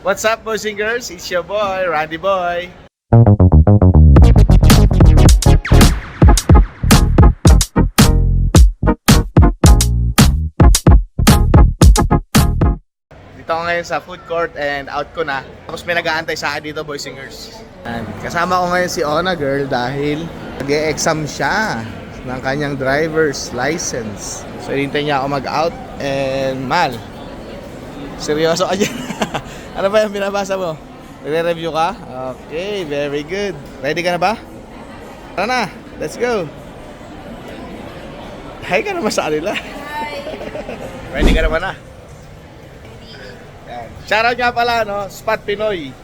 What's up, boys and girls? It's your boy, Randy Boy. Dito ako ngayon sa food court and out ko na. Tapos may nag-aantay sa akin dito, boys and girls. Kasama ko ngayon si Ona Girl dahil nag-e-exam siya ng kanyang driver's license. So, hinintay niya ako mag-out and mal. Seryoso ka dyan. ano ba yung binabasa mo? Nagre-review ka? Okay, very good. Ready ka na ba? Tara na, let's go. Hi ka naman sa kanila. Ready ka naman na? Yan. Shoutout nga pala, no? Spot Pinoy.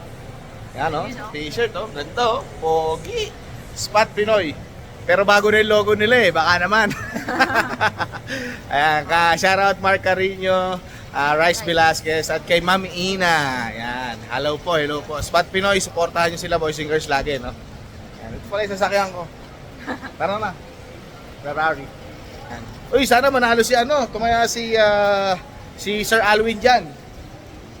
Yan, no? T-shirt, oh. Ganito, oh. Pogi. Spot Pinoy. Pero bago na yung logo nila eh, baka naman. Ayan, ka shoutout Mark Carino, ah, Rice Velasquez, at kay Ma'am Ina. Ayan, hello po, hello po. Spot Pinoy, supportahan nyo sila, boys and girls, lagi, no? Ayan, ito pala yung sasakyan ko. Tara na. Ferrari. Ayan. Uy, sana manalo si ano, tumaya si, ah, si Sir Alwin dyan.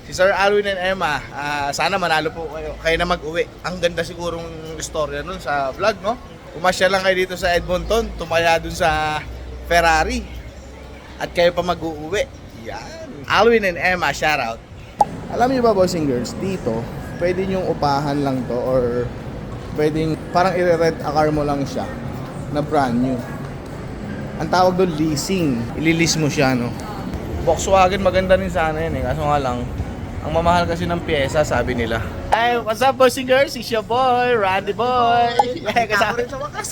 Si Sir Alwin and Emma, ah, sana manalo po kayo. Kayo na mag-uwi. Ang ganda sigurong istorya nun sa vlog, no? Pumasya lang kayo dito sa Edmonton, tumaya dun sa Ferrari. At kayo pa mag-uuwi. Yan. Alwin and Emma, shout out. Alam niyo ba, boys and girls, dito, pwede niyong upahan lang to or pwedeng parang i-rent a car mo lang siya na brand new. Ang tawag doon leasing. Ililis mo siya, no? Volkswagen maganda rin sana yun eh. Kaso nga lang, ang mamahal kasi ng pyesa, sabi nila. Hey, what's up boys and girls? It's your boy, Randy Boy. Yeah, kasama rin sa wakas.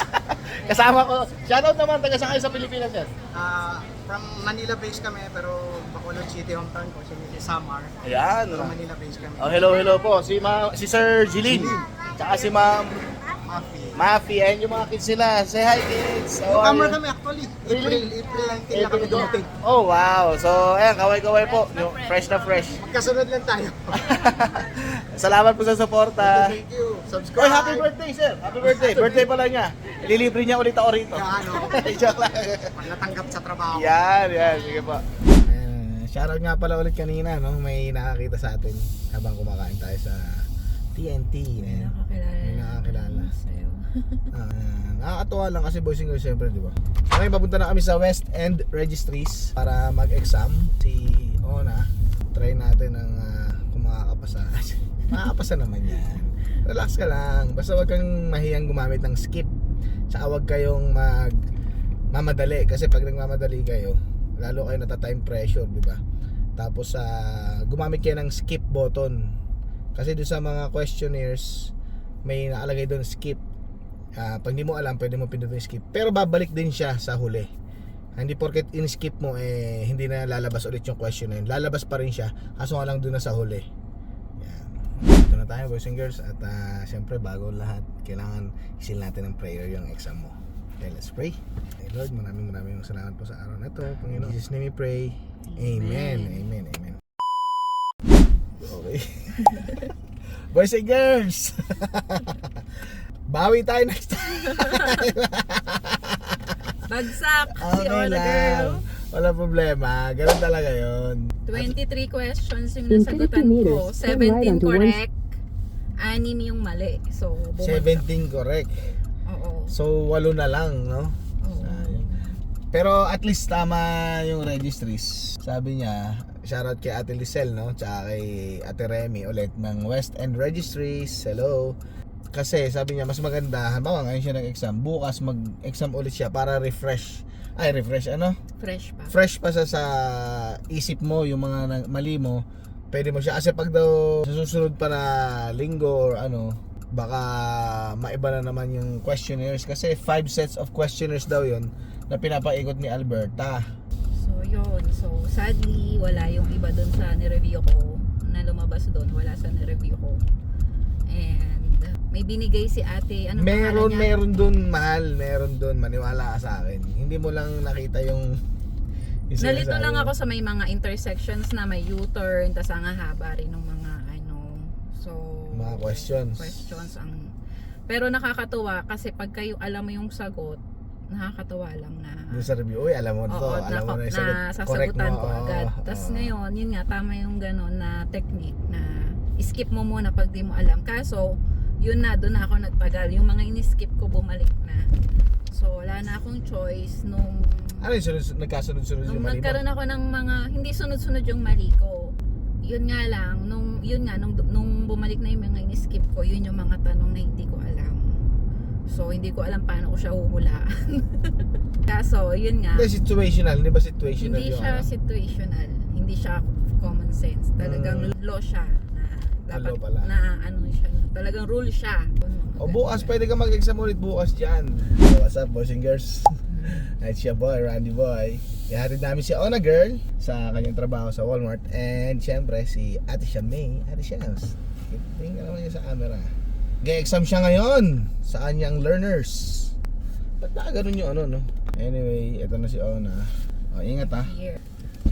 kasama ko. Shoutout naman, taga saan kayo sa Pilipinas yan? Ah, from Manila based kami pero Bacolod City hometown ko si Mrs. Samar. Ayan. From Manila based kami. Oh, hello, hello po. Si, ma si Sir Jilin. Tsaka si Ma'am Mafi. Mafi. Ayan yung mga kids sila. Say hi kids. Are Newcomer kami actually. Really? April, April 19 na kami dumating. Oh, wow. So, ayan, kaway-kaway po. Yung fresh na fresh. Magkasunod lang tayo. Salamat po sa suporta. Thank you. Oy, Subscribe. happy birthday, sir. Happy birthday. Birthday pala niya. Ililibre niya ulit ako rito. Kaya ano, Joke lang. pag natanggap sa trabaho. Yan, yan. Sige po. Shoutout nga pala ulit kanina, no? May nakakita sa atin habang kumakain tayo sa TNT. May nakakilala. May nakakilala. Sa'yo. Ah, nakakatuwa lang kasi boys and girls syempre, di ba? Okay, papunta na kami sa West End Registries para mag-exam. Si Ona, try natin ang ah, kung makakapasa. makakapasa naman yan. Relax ka lang. Basta wag kang mahiyang gumamit ng skip. Tsaka wag kayong mag mamadali kasi pag nagmamadali kayo, lalo kayo nata time pressure, di ba? Tapos sa gumamit kayo ng skip button. Kasi doon sa mga questionnaires, may nakalagay doon skip. Ah, pag hindi mo alam, pwede mo pindutin skip. Pero babalik din siya sa huli. Hindi porket in-skip mo, eh, hindi na lalabas ulit yung question na yun. Lalabas pa rin siya, kaso nga lang doon na sa huli. Yan. Ito na tayo, boys and girls. At ah, syempre, bago lahat, kailangan isil natin ng prayer yung exam mo. Okay, let's pray. Hey Lord, maraming maraming salamat po sa araw na ito. Panginoon, in Jesus name we pray. Amen. Amen. Amen. Okay. Boys and girls. Bawi tayo next time. Bagsak si Okay Ola Girl. lang. Wala problema. Ganun talaga yon. 23 questions yung In nasagutan 50 ko. meters, turn right 17 onto one- correct. Anim yung mali. So, bumagsak. 17 correct. So, walo na lang, no? Sayang. Pero at least tama yung registries. Sabi niya, shoutout kay Ate Lisel, no? Tsaka kay Ate Remy ulit ng West End Registries. Hello. Kasi sabi niya, mas maganda, halimbawa ngayon siya nag-exam, bukas mag-exam ulit siya para refresh. Ay, refresh ano? Fresh pa. fresh pa sa, sa isip mo yung mga na- mali mo pwede mo siya kasi pag daw sa susunod pa na linggo or ano baka maiba na naman yung questionnaires kasi five sets of questionnaires daw yon na pinapaikot ni Alberta So, yun. So, sadly, wala yung iba dun sa nireview ko na lumabas dun. Wala sa nireview ko. And, may binigay si ate. Ano meron niya? meron dun mahal meron dun maniwala ka sa akin hindi mo lang nakita yung, yung Nalito lang mo. ako sa may mga intersections na may U-turn, tas ang haba rin ng mga ano. So, mga questions questions ang pero nakakatuwa kasi pag kayo alam mo yung sagot, nakakatuwa lang na Dun sa review, uy, alam mo to, Oo, alam mo na yung sagot. na sasagutan mo. ko agad. Tapos ngayon, yun nga, tama yung gano'n na technique na skip mo muna pag di mo alam. Kaso, yun na, doon na ako nagtagal. Yung mga in-skip ko, bumalik na. So, wala na akong choice nung Ano yung sunod, nagkasunod-sunod yung Nung mali mo? nagkaroon ako ng mga, hindi sunod-sunod yung mali ko. Yun nga lang, nung, yun nga, nung, nung bumalik na yung mga in-skip ko, yun yung mga tanong na hindi ko alam. So, hindi ko alam paano ko siya huhulaan. Kaso, yun nga, Hindi, situational. Hindi ba situational hindi yung siya ano? situational. Hindi siya common sense. Talagang Mm. law siya. Na, dapat, pala. na ano siya. Talagang rule siya. O bukas, pwede ka mag-exam ulit bukas dyan. So, what's up, boys and girls? It's your boy, Randy Boy. Ihatid namin si Ona Girl sa kanyang trabaho sa Walmart. And syempre, si Ate Siya May. Ate Shams. Tingnan naman niya sa camera. Ga-exam siya ngayon sa kanyang learners. Ba't na ganun yung ano, no? Anyway, ito na si Ona. O, ingat ha. Here.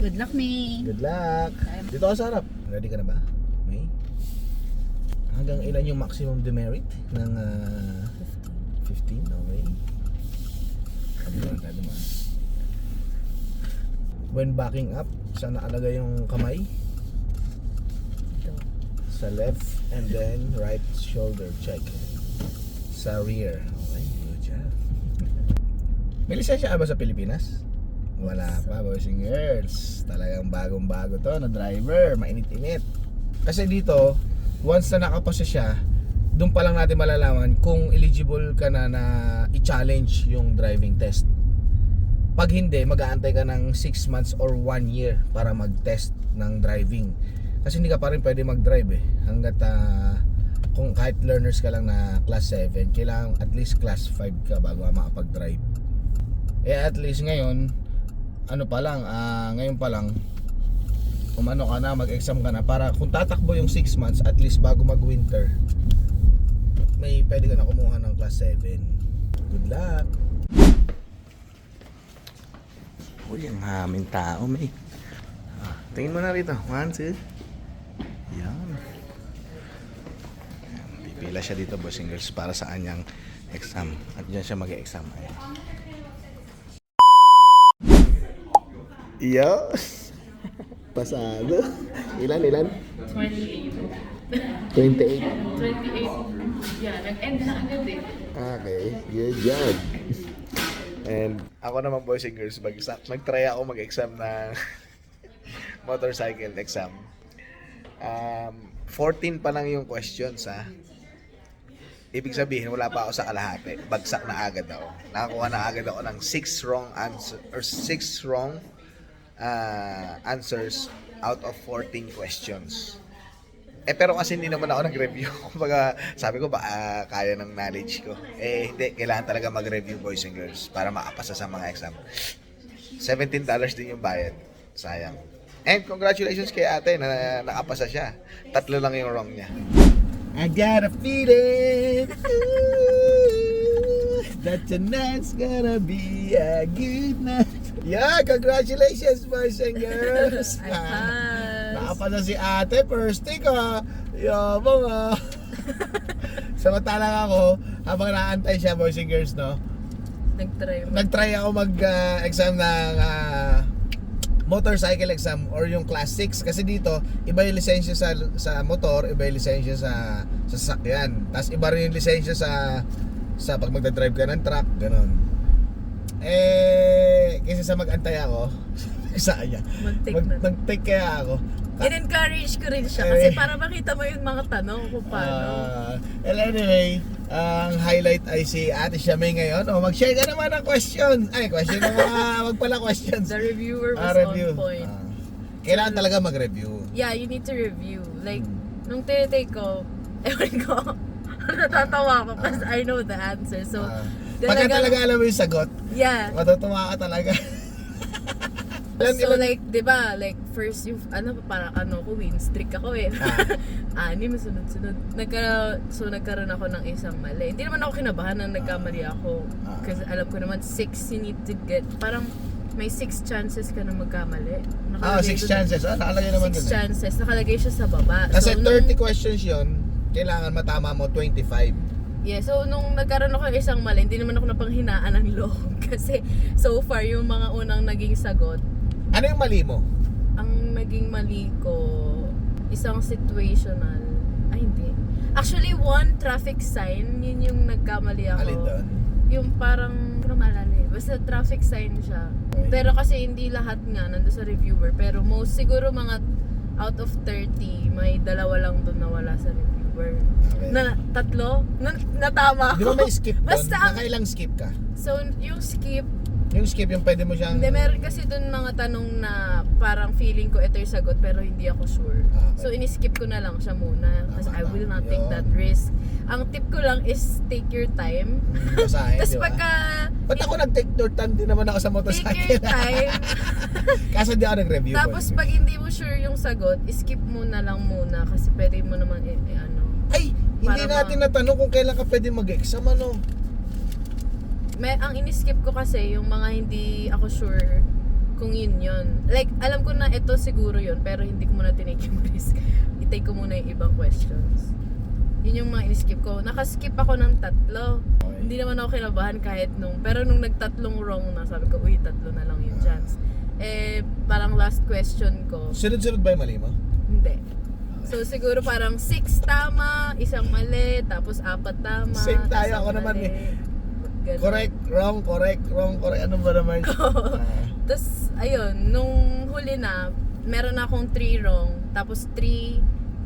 Good luck, May. Good luck. Dito ka sa harap. Ready ka na ba? May? Hanggang ilan yung maximum demerit ng ah, 15? Okay. Ko lang tayo dumaan. When backing up, saan nakalagay yung kamay? Sa left and then right shoulder check. Sa rear. Okay, good job. May lisensya ka ba sa Pilipinas? Wala pa, boys and girls. Talagang bagong-bago to na driver. Mainit-init. Kasi dito, once na nakapasa siya, doon pa lang natin malalaman kung eligible ka na na i-challenge yung driving test. Pag hindi, mag-aantay ka ng 6 months or 1 year para mag-test ng driving. Kasi hindi ka pa rin pwede mag-drive eh. Hanggat ah, kung kahit learners ka lang na class 7, kailangan at least class 5 ka bago ka makapag-drive. Eh at least ngayon, ano pa lang, ah, ngayon pa lang, umano ka na, mag-exam ka na para kung tatakbo yung 6 months, at least bago mag-winter, may pwede ka na kumuha ng class 7. Good luck! Uy, ang haming tao, may. Ah, tingin mo na rito. One, two. Yan. Yan. Pipila siya dito, bossing girls, para sa kanyang exam. At dyan siya mag-exam. Ayan. Iyo. Pasado. Ilan, ilan? 28. 28. 28. Yeah, nag-end na agad eh. Okay, good job. And ako naman boys and girls, mag nag-try ako mag-exam ng motorcycle exam. Um, 14 pa lang yung questions ha. Ibig sabihin, wala pa ako sa kalahati. Bagsak na agad ako. Nakakuha na agad ako ng 6 wrong answer or 6 wrong uh, answers out of 14 questions. Eh pero kasi hindi naman ako nag-review. Kumbaga, sabi ko baka kaya ng knowledge ko. Eh hindi, kailangan talaga mag-review boys and girls para makapasa sa mga exam. $17 din yung bayad. Sayang. And congratulations kay ate na nakapasa siya. Tatlo lang yung wrong niya. I got a feeling ooh, that tonight's gonna be a good night. Yeah, congratulations boys and girls. Nakapasa si ate, first take ah. Yabang ah. Samantalang ako, habang naantay siya, boys and girls, no? Nag-try. Nag-try ako mag-exam ng ah, motorcycle exam or yung class 6 kasi dito iba yung lisensya sa sa motor, iba yung lisensya sa sa sasakyan. Tapos iba rin yung lisensya sa sa pag magda-drive ka ng truck, ganun. Eh, kasi sa mag-antay ako, sa kanya. Mag-take Mag, na. nag-take kaya ako. In-encourage ko rin siya Eh. kasi para makita mo yung mga tanong kung paano. Ah, well, anyway, ang highlight ay si Ate Shamay ngayon. O, mag-share ka naman ng question. Ay, question na mga, wag pala questions. The reviewer was Ah, review. on point. Ah. kailangan talaga mag-review. yeah, you need to review. Like, Hmm. nung tinitake ko, ewan ko, natatawa ako kasi I know the answer. So, Ah. Pagka talaga alam mo yung sagot, yeah. matutuwa ka talaga. Ilan- So ilan- like, 'di ba? Like first yung ano parang ano ko win streak ako eh. Ah. Anim sunod-sunod. Nagka so nagkaroon ako ng isang mali. Hindi naman ako kinabahan nang nagkamali ako Ah. kasi alam ko naman six you need to get parang may six chances ka na magkamali. Ah, Nakalagay six dun- chances. Ah, nakalagay naman Six dun eh. chances. Nakalagay siya sa baba. Kasi So, 30 nung- questions yon kailangan matama mo 25. Yeah, so nung nagkaroon ako ng isang mali, hindi naman ako napanghinaan ng loob. Kasi so far, yung mga unang naging sagot, Ano yung mali mo? ang naging mali ko, isang situational. Ay, hindi. Actually, one traffic sign, yun yung nagkamali ako. Alin doon? Yung parang, hindi ko maalala eh. Basta traffic sign siya. Okay. Pero kasi hindi lahat nga nando sa reviewer. Pero most, siguro mga out of 30, may dalawa lang doon na wala sa reviewer. Okay. Na tatlo? Na, natama Di ako. ba may skip doon? Basta ang- Nakailang skip ka? So, yung skip, Yung skip yung pwede mo siyang... hindi, meron kasi doon mga tanong na parang feeling ko ito yung sagot pero hindi ako sure. Ah, okay. So, in-skip ko na lang siya muna kasi Tama, I will not take Yun. that risk. Ang tip ko lang is take your time. Basahin, Tapos di ba? pagka Ba't ako nag-take your time din naman ako sa take motorcycle? your time, Kaso di ako nag-review. tapos boy. pag hindi mo sure yung sagot, skip mo na lang muna kasi pwede mo naman i- i- ano. Ay, hindi natin ma- natanong kung kailan ka pwede mag-exam, ano? May, ang in-skip ko kasi yung mga hindi ako sure kung yun yun. Like, alam ko na ito siguro yun, pero hindi ko muna tinake yung risk. I-take ko muna yung ibang questions. Yun yung mga in-skip ko. Nakaskip ako ng tatlo. Okay. Hindi naman ako kinabahan kahit nung, pero nung nagtatlong wrong na, sabi ko, uy, tatlo na lang yung chance. Eh, parang last question ko, Sunod-sunod ba yung mali mo? hindi. So siguro parang six tama, isang mali, tapos apat tama. Same tayo, ako naman mali. eh. Ganun. Correct, wrong, correct, wrong, correct. Ano ba naman? Ah, Tapos, ayun, nung huli na, meron akong three wrong, tapos three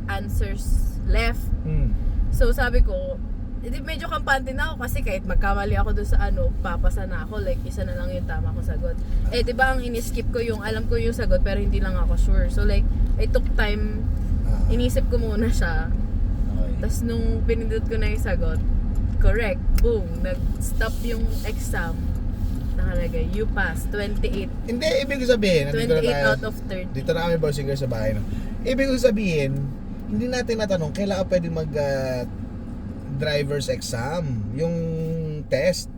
answers left. hmm. So, sabi ko, edi medyo kampante na ako kasi kahit magkamali ako doon sa ano, papasa na ako. Like, isa na lang yung tama ko sagot. Eh, di ba ang iniskip ko yung, alam ko yung sagot, pero hindi lang ako sure. So, like, I took time, Ah, inisip ko muna siya. okay. Tapos, nung pinindot ko na yung sagot, correct, boom, nag-stop yung exam. Nakalagay, you pass, 28 Hindi, ibig sabihin, nandito na 28 tayo. out of 30. Dito na kami bossing girl sa bahay. No? Ibig sabihin, hindi natin natanong kailan ka pwede mag ah, driver's exam, yung test.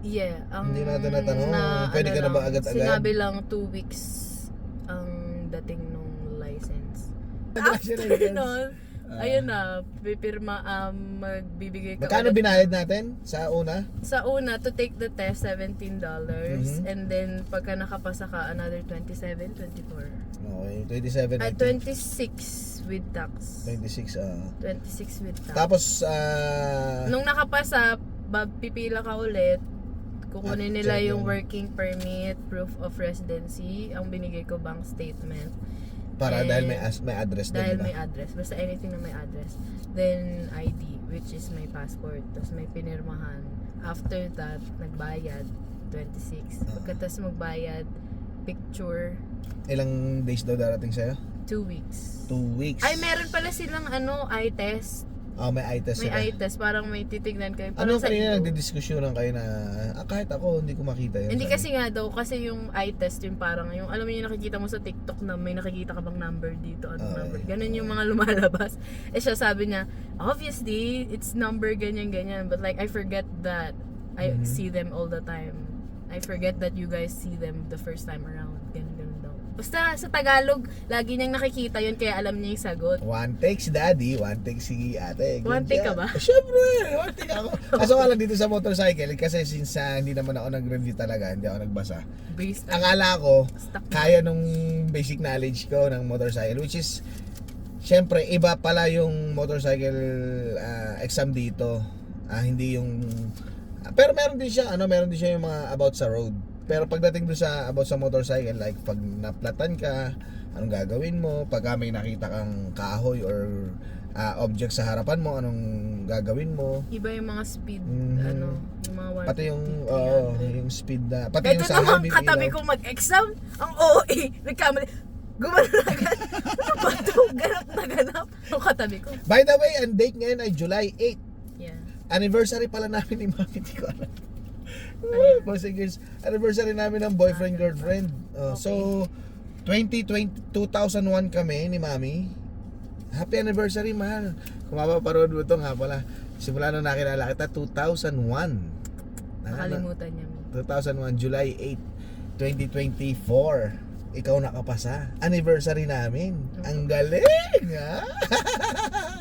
Yeah. Ang, Hindi natin natanong, pwede ka na ba agad-agad? Sinabi lang 2 weeks ang dating nung license. After License. nun, Ah. ayun na, pipirma, um, magbibigay ka Magkano ulit. binayad natin sa una? Sa una, to take the test, $17. Mhm. And then, pagka nakapasa ka, another 27 24 Okay, 27 Ay, I think. 26 with tax. 26 ah. 26 with tax. Tapos ah Nung nakapasa, bab- pipila ka ulit. Kukunin nila check yung yung- working permit, proof of residency. Ang binigay ko bank statement. Para eh, dahil may as, may address din, Dahil may address. Basta anything na may address. Then ID, which is my passport. Tapos may pinirmahan. After that, nagbayad. 26. Ah. Pagkatas magbayad, picture, Ilang days daw darating sa'yo? 2 weeks. 2 weeks. Ay, meron pala silang ano, eye test. Oh, may eye test May sila. eye test. Parang may titignan kayo. Ano Parang sa kanina iyo. nagdidiskusyonan kayo na ah, kahit ako hindi ko makita yun. Hindi Sabi. kasi nga daw, kasi yung eye test yung parang, yung alam mo yung nakikita mo sa TikTok na may nakikita ka bang number dito, ano Okay. number. Ganun yung mga lumalabas. Eh siya sabi niya, obviously, it's number ganyan ganyan, but like I forget that I Mhm. see them all the time. I forget that you guys see them the first time around. Ganun. Basta sa Tagalog, lagi niyang nakikita yun kaya alam niya yung sagot. One take si daddy, one take si ate. One take ka ba? Eh, Siyempre, one take ako. Kaso nga lang dito sa motorcycle, kasi since ah, hindi naman ako nag-review talaga, hindi ako nagbasa. Based on Akala ko, stuck kaya nung basic knowledge ko ng motorcycle, which is, syempre, iba pala yung motorcycle ah, exam dito. Ah, hindi yung, pero meron din siya, ano, meron din siya yung mga about sa road. Pero pagdating doon sa about sa motorcycle, like pag naplatan ka, anong gagawin mo? Pag may nakita kang kahoy or ah, object sa harapan mo, anong gagawin mo? Iba yung mga speed, Mhm. ano, yung mga 150, Pati yung, oo, 300. yung speed na, pati Ito yung sa naman habit katabi ilaw. ko mag-exam. Ang OA. Nagkamali. Gumano na agad. Ano ba ito? Ganap na ganap. Ang katabi ko. By the way, ang date ngayon ay July 8. Yeah. Anniversary pala namin ni Mami, hindi ko alam. Bossing girls, anniversary namin ng boyfriend, girlfriend. Uh, So, 2020, 2001 kami ni Mami. Happy anniversary, mahal. Kung mapaparoon mo ito nga pala. Simula nung nakilala kita, 2001. Ah, ano? Nakalimutan niya. 2001, July 8, 2024. Ikaw nakapasa. Anniversary namin. Ang galing, ha?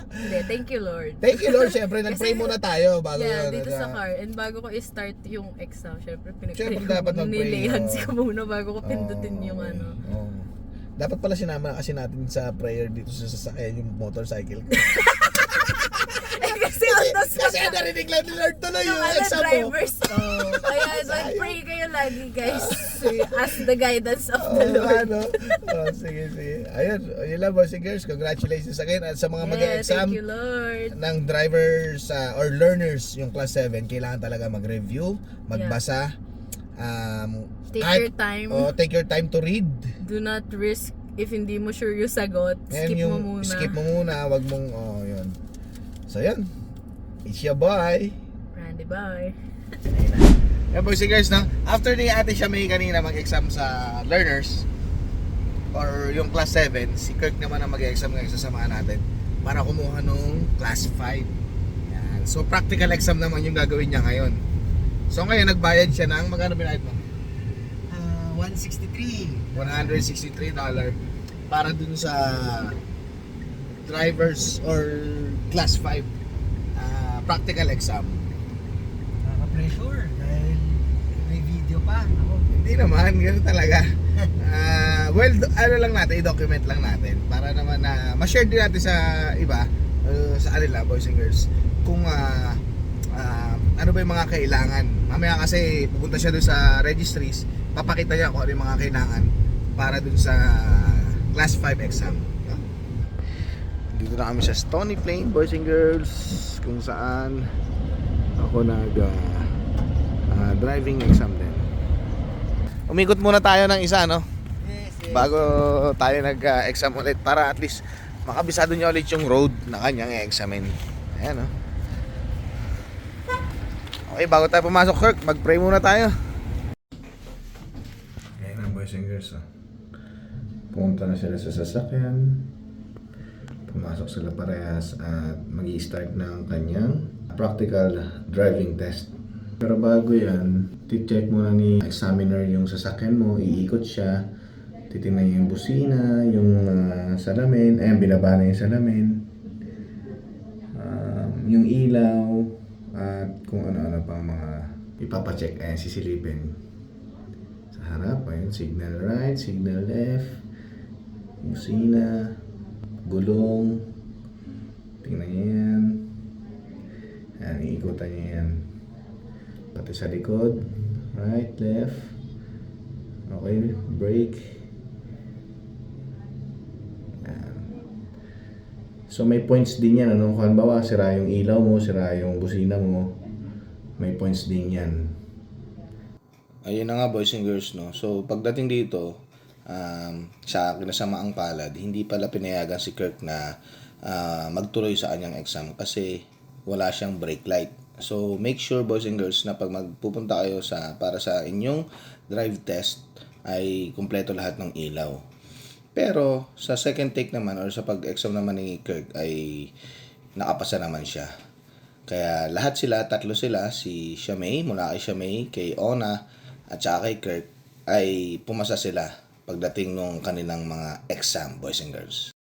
Hindi, thank you Lord. Thank you Lord, syempre nag-pray muna tayo bago yeah, yun. dito Ano? sa car. And bago ko i-start yung exam, syempre pinag-pray Syempre ko. dapat mag-pray, Nilihans oo. ko muna bago ko pindutin Oo, yung ano. Oo. Dapat pala sinama kasi natin sa prayer dito sa sasakyan yung motorcycle. eh, spot Kasi narinig lang ni Lord tuloy yung ano, exam mo. drivers. Kaya mag-pray kayo lagi guys. Ask the guidance of the Oo, Lord. ano? Oh, sige, sige. Ayun, yun lang boys and girls. Congratulations again. At sa mga Yeah, mag-exam thank you Lord. ng drivers uh, or learners yung class 7, kailangan talaga mag-review, magbasa. Um, Take your time. Oh, take your time to read. Do not risk if hindi mo sure yung sagot. Ngayon Skip yung mo muna. skip mo muna, wag mong oh, yun. So yun. It's your boy. Randy, bye. Yan boys and girls, no? After ni ate siya may kanina mag-exam sa learners or yung class 7, si Kirk naman ang mag-exam ngayon sasamahan natin para kumuha nung class 5. Yan. So practical exam naman yung gagawin niya ngayon. So ngayon nagbayad siya ng magkano binayad mo? Ah, 163. $163 para dun sa drivers or class 5 ah, practical exam. Nakaka-pressure dahil may video pa. Ako, Hindi naman, ganoon talaga. Ah, well, do- ano lang natin, i-document lang natin para naman na ma-share din natin sa iba, uh, sa kanila, boys and girls, kung ah, ah, ano ba yung mga kailangan. Mamaya kasi pupunta siya doon sa registries, papakita niya kung ano yung mga kailangan para doon sa class 5 exam. Dito na kami sa Stony Plain, boys and girls, kung saan ako nag ah, ah, driving exam din. Umikot muna tayo ng isa, no? yes, yes. Bago tayo nag-exam ulit para at least makabisado niya ulit yung road na kanyang i-examine. Ayan, no? Okay, bago tayo pumasok, Kirk, mag-pray muna tayo. Ayan ang boys and girls, oh. Pumunta na sila sa sasakyan. Pumasok sila parehas at mag start ng kanyang practical driving test. Pero bago yan, ti-check muna ni examiner yung sasakyan mo, iikot siya, titingnan niya yung busina, yung ah, salamin, ayan, binaba na yung salamin, um, yung ilaw, at kung ano-ano pang mga ipapacheck, ayan, sisilipin. Sa harap, ayun, signal right, signal left, busina, gulong, tingnan niya yan, ayan, iikutan niya yan. Pati sa likod. Right, left. Okay, brake. Yan. So may points din yan. Ano? Kung halimbawa, sira yung ilaw mo, sira yung busina mo, may points din yan. Ayun na nga boys and girls, no? So pagdating dito, um, sa kinasamaang palad, hindi pala pinayagan si Kirk na ah, magtuloy sa kanyang exam kasi wala siyang brake light. So make sure boys and girls na pag magpupunta kayo sa para sa inyong drive test ay kumpleto lahat ng ilaw. Pero sa second take naman or sa pag-exam naman ni Kirk ay nakapasa naman siya. Kaya lahat sila, tatlo sila, si Shamay, mula kay Shamay, kay Ona, at saka kay Kirk, ay pumasa sila pagdating nung kanilang mga exam, boys and girls.